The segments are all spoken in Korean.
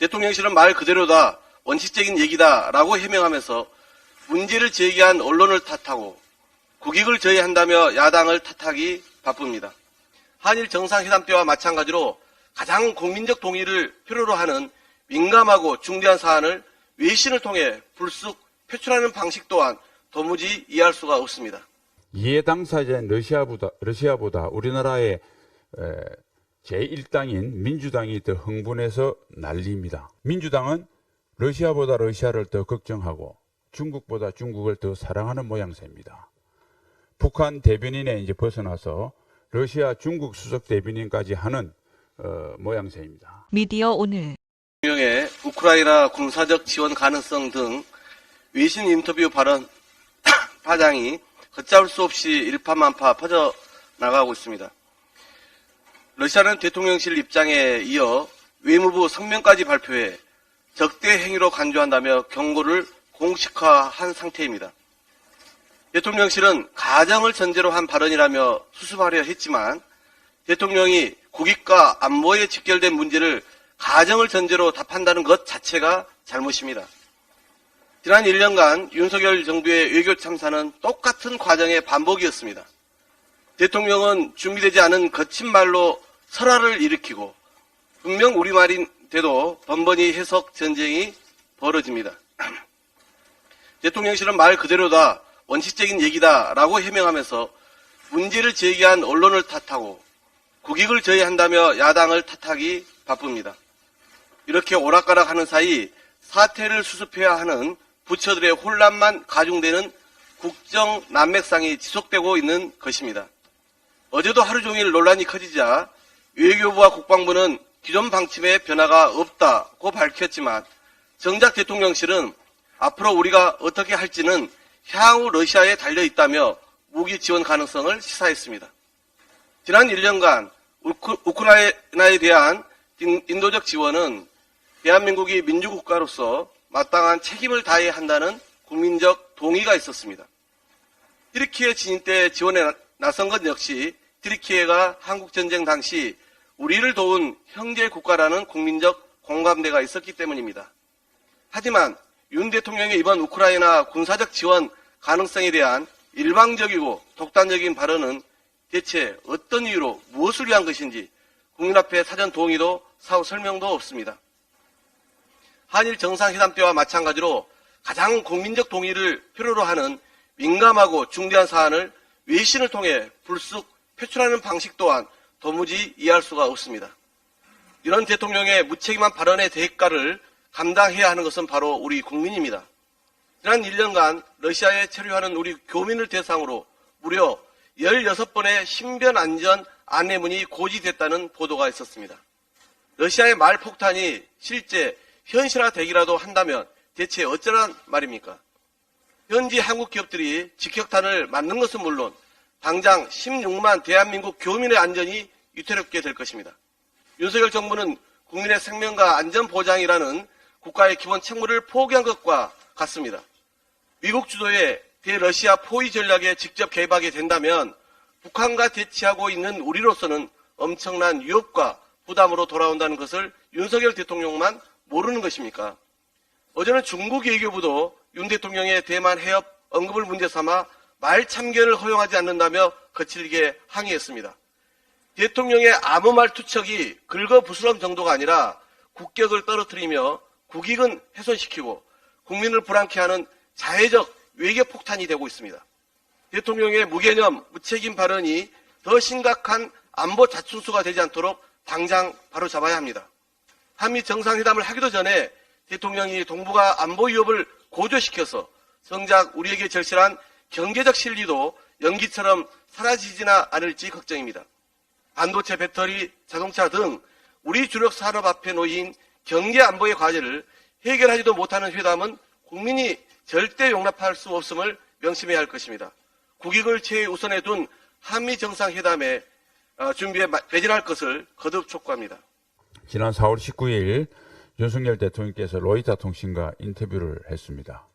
대통령실은 말 그대로다 원칙적인 얘기다라고 해명하면서 문제를 제기한 언론을 탓하고 국익을 저해한다며 야당을 탓하기 바쁩니다. 한일 정상회담 때와 마찬가지로 가장 국민적 동의를 필요로 하는 민감하고 중대한 사안을 외신을 통해 불쑥 표출하는 방식 또한 도무지 이해할 수가 없습니다. 이해 당사자인 러시아보다, 러시아보다 우리나라의 에, 제1당인 민주당이 더 흥분해서 난리입니다. 민주당은 러시아보다 러시아를 더 걱정하고 중국보다 중국을 더 사랑하는 모양새입니다. 북한 대변인에 이제 벗어나서 러시아 중국 수석 대변인까지 하는 어, 모양새입니다. 미디어 오늘 대통령의 우크라이나 군사적 지원 가능성 등 외신 인터뷰 발언 파장이 걷잡을 수 없이 일파만파 퍼져 나가고 있습니다. 러시아는 대통령실 입장에 이어 외무부 성명까지 발표해 적대 행위로 간주한다며 경고를 공식화한 상태입니다. 대통령실은 가정을 전제로 한 발언이라며 수습하려 했지만 대통령이 국익과 안보에 직결된 문제를 가정을 전제로 답한다는 것 자체가 잘못입니다. 지난 1년간 윤석열 정부의 외교 참사는 똑같은 과정의 반복이었습니다. 대통령은 준비되지 않은 거친 말로 설화를 일으키고 분명 우리말인데도 번번이 해석 전쟁이 벌어집니다. 대통령실은 말 그대로다 원칙적인 얘기다라고 해명하면서 문제를 제기한 언론을 탓하고 국익을 저해한다며 야당을 탓하기 바쁩니다. 이렇게 오락가락하는 사이 사태를 수습해야 하는 부처들의 혼란만 가중되는 국정 난맥상이 지속되고 있는 것입니다. 어제도 하루 종일 논란이 커지자 외교부와 국방부는 기존 방침에 변화가 없다고 밝혔지만 정작 대통령실은 앞으로 우리가 어떻게 할지는 향후 러시아에 달려 있다며 무기 지원 가능성을 시사했습니다. 지난 1년간 우크, 우크라이나에 대한 인- 인도적 지원은 대한민국이 민주국가로서 마땅한 책임을 다해야 한다는 국민적 동의가 있었습니다. 트리키에 진입 때 지원에 나- 나선 것 역시 트리키에가 한국전쟁 당시 우리를 도운 형제 국가라는 국민적 공감대가 있었기 때문입니다. 하지만 윤 대통령의 이번 우크라이나 군사적 지원 가능성에 대한 일방적이고 독단적인 발언은 대체 어떤 이유로 무엇을 위한 것인지 국민 앞에 사전 동의도 사후 설명도 없습니다. 한일 정상회담 때와 마찬가지로 가장 국민적 동의를 필요로 하는 민감하고 중대한 사안을 외신을 통해 불쑥 표출하는 방식 또한 도무지 이해할 수가 없습니다. 이런 대통령의 무책임한 발언의 대가를 감당해야 하는 것은 바로 우리 국민입니다. 지난 1년간 러시아에 체류하는 우리 교민을 대상으로 무려 16번의 신변 안전 안내문이 고지됐다는 보도가 있었습니다. 러시아의 말 폭탄이 실제 현실화되기라도 한다면 대체 어쩌란 말입니까? 현지 한국 기업들이 직격탄을 맞는 것은 물론 당장 16만 대한민국 교민의 안전이 위태롭게 될 것입니다. 윤석열 정부는 국민의 생명과 안전 보장이라는 국가의 기본 책무를 포기한 것과 같습니다. 미국 주도의 대러시아 포위 전략에 직접 개입하게 된다면 북한과 대치하고 있는 우리로서는 엄청난 위협과 부담으로 돌아온다는 것을 윤석열 대통령만 모르는 것입니까? 어제는 중국 외교부도 윤 대통령의 대만 해협 언급을 문제 삼아 말 참견을 허용하지 않는다며 거칠게 항의했습니다. 대통령의 아무 말 투척이 긁어부스럼 정도가 아니라 국격을 떨어뜨리며 국익은 훼손시키고 국민을 불안케 하는 자해적 외교 폭탄이 되고 있습니다. 대통령의 무개념, 무책임 발언이 더 심각한 안보 자충수가 되지 않도록 당장 바로 잡아야 합니다. 한미 정상회담을 하기도 전에 대통령이 동북아 안보 위협을 고조시켜서 정작 우리에게 절실한 경제적 실리도 연기처럼 사라지지나 않을지 걱정입니다. 반도체, 배터리, 자동차 등 우리 주력 산업 앞에 놓인 경제 안보의 과제를 해결하지도 못하는 회담은 국민이 절대 용납할 수 없음을 명심해야 할 것입니다. 국익을 최우선에 둔 한미 정상회담에 어, 준비에 마- 매진할 것을 거듭 촉구합니다. 지난 4월 19일 윤석열 대통령께서 로이터 통신과 인터뷰를 했습니다.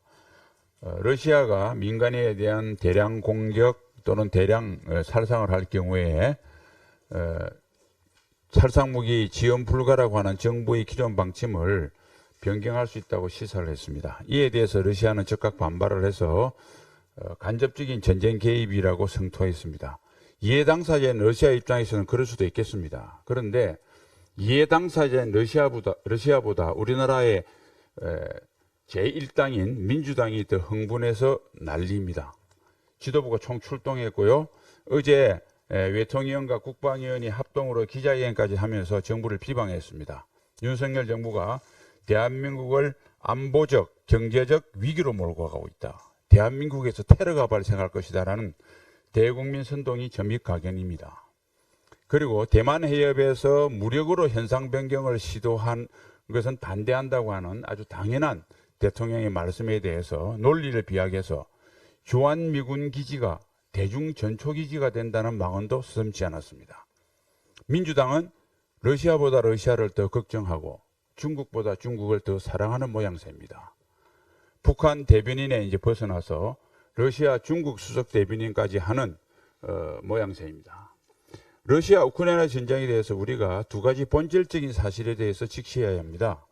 어, 러시아가 민간인에 대한 대량 공격 또는 대량 어, 살상을 할 경우에 어, 살상무기 지원 불가라고 하는 정부의 기존 방침을 변경할 수 있다고 시사를 했습니다. 이에 대해서 러시아는 즉각 반발을 해서 어, 간접적인 전쟁 개입이라고 성토했습니다. 이해 당사자인 러시아 입장에서는 그럴 수도 있겠습니다. 그런데 이해 당사자인 러시아보다 러시아보다 우리나라의 에, 제1당인 민주당이 더 흥분해서 난리입니다. 지도부가 총 출동했고요. 어제 에, 외통위원과 국방위원이 합동으로 기자회견까지 하면서 정부를 비방했습니다. 윤석열 정부가 대한민국을 안보적, 경제적 위기로 몰고 가고 있다. 대한민국에서 테러가 발생할 것이다라는 대국민 선동이 점입 가견입니다. 그리고 대만 해협에서 무력으로 현상 변경을 시도한 것은 반대한다고 하는 아주 당연한 대통령의 말씀에 대해서 논리를 비약해서 주한미군 기지가 대중 전초 기지가 된다는 망언도 수렴치 않았습니다. 민주당은 러시아보다 러시아를 더 걱정하고 중국보다 중국을 더 사랑하는 모양새입니다. 북한 대변인에 이제 벗어나서 러시아 중국 수석 대변인까지 하는 어, 모양새입니다. 러시아 우크라이나 전쟁에 대해서 우리가 두 가지 본질적인 사실에 대해서 직시해야 합니다.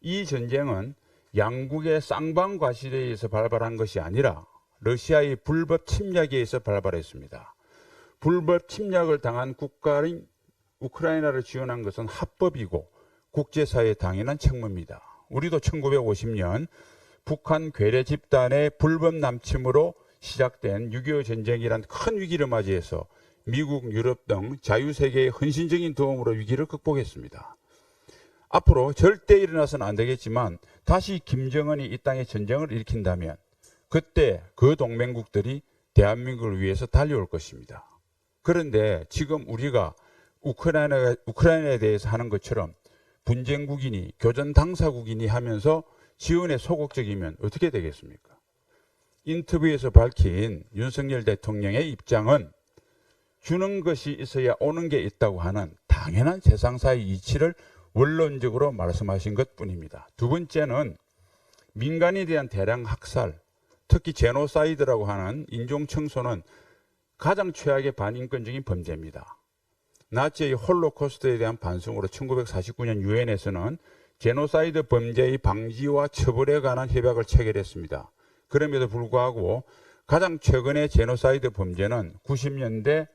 이 전쟁은 양국의 쌍방 과실에 의해서 발발한 것이 아니라 러시아의 불법 침략에 의해서 발발했습니다. 불법 침략을 당한 국가인 우크라이나를 지원한 것은 합법이고 국제사회에 당연한 책무입니다. 우리도 1950년 북한 괴뢰 집단의 불법 남침으로 시작된 6.25 전쟁이란 큰 위기를 맞이해서 미국, 유럽 등 자유세계의 헌신적인 도움으로 위기를 극복했습니다. 앞으로 절대 일어나서는 안 되겠지만 다시 김정은이 이 땅에 전쟁을 일으킨다면 그때 그 동맹국들이 대한민국을 위해서 달려올 것입니다. 그런데 지금 우리가 우크라이나, 우크라이나에 대해서 하는 것처럼 분쟁국이니 교전 당사국이니 하면서 지원에 소극적이면 어떻게 되겠습니까? 인터뷰에서 밝힌 윤석열 대통령의 입장은 주는 것이 있어야 오는 게 있다고 하는 당연한 세상사의 이치를 원론적으로 말씀하신 것 뿐입니다. 두 번째는 민간에 대한 대량 학살, 특히 제노사이드라고 하는 인종 청소는 가장 최악의 반인권적인 범죄입니다. 나치의 홀로코스트에 대한 반성으로 1949년 유엔에서는 제노사이드 범죄의 방지와 처벌에 관한 협약을 체결했습니다. 그럼에도 불구하고 가장 최근의 제노사이드 범죄는 90년대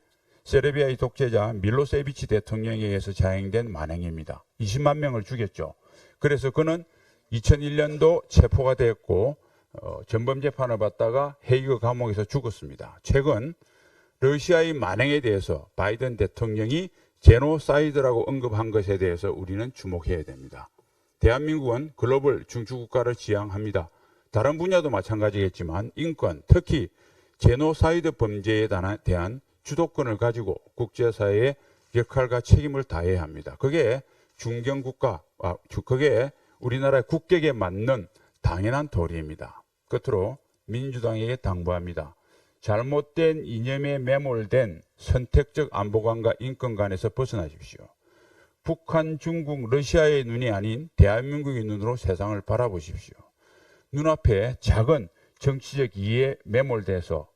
세르비아의 독재자 밀로세비치 대통령에 의해서 자행된 만행입니다. 20만 명을 죽였죠. 그래서 그는 2001년도 체포가 됐고 어, 전범 재판을 받다가 헤이그 감옥에서 죽었습니다. 최근 러시아의 만행에 대해서 바이든 대통령이 제노사이드라고 언급한 것에 대해서 우리는 주목해야 됩니다. 대한민국은 글로벌 중추국가를 지향합니다. 다른 분야도 마찬가지겠지만 인권, 특히 제노사이드 범죄에 대한 주도권을 가지고 국제사회의 역할과 책임을 다해야 합니다. 그게 중견국가, 아, 주- 그게 우리나라의 국격에 맞는 당연한 도리입니다. 끝으로 민주당에게 당부합니다. 잘못된 이념에 매몰된 선택적 안보관과 인권관에서 벗어나십시오. 북한, 중국, 러시아의 눈이 아닌 대한민국의 눈으로 세상을 바라보십시오. 눈앞에 작은 정치적 이해에 매몰돼서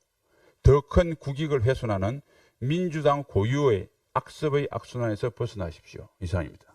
더 큰 국익을 훼손하는 민주당 고유의 악습의 악순환에서 벗어나십시오. 이상입니다.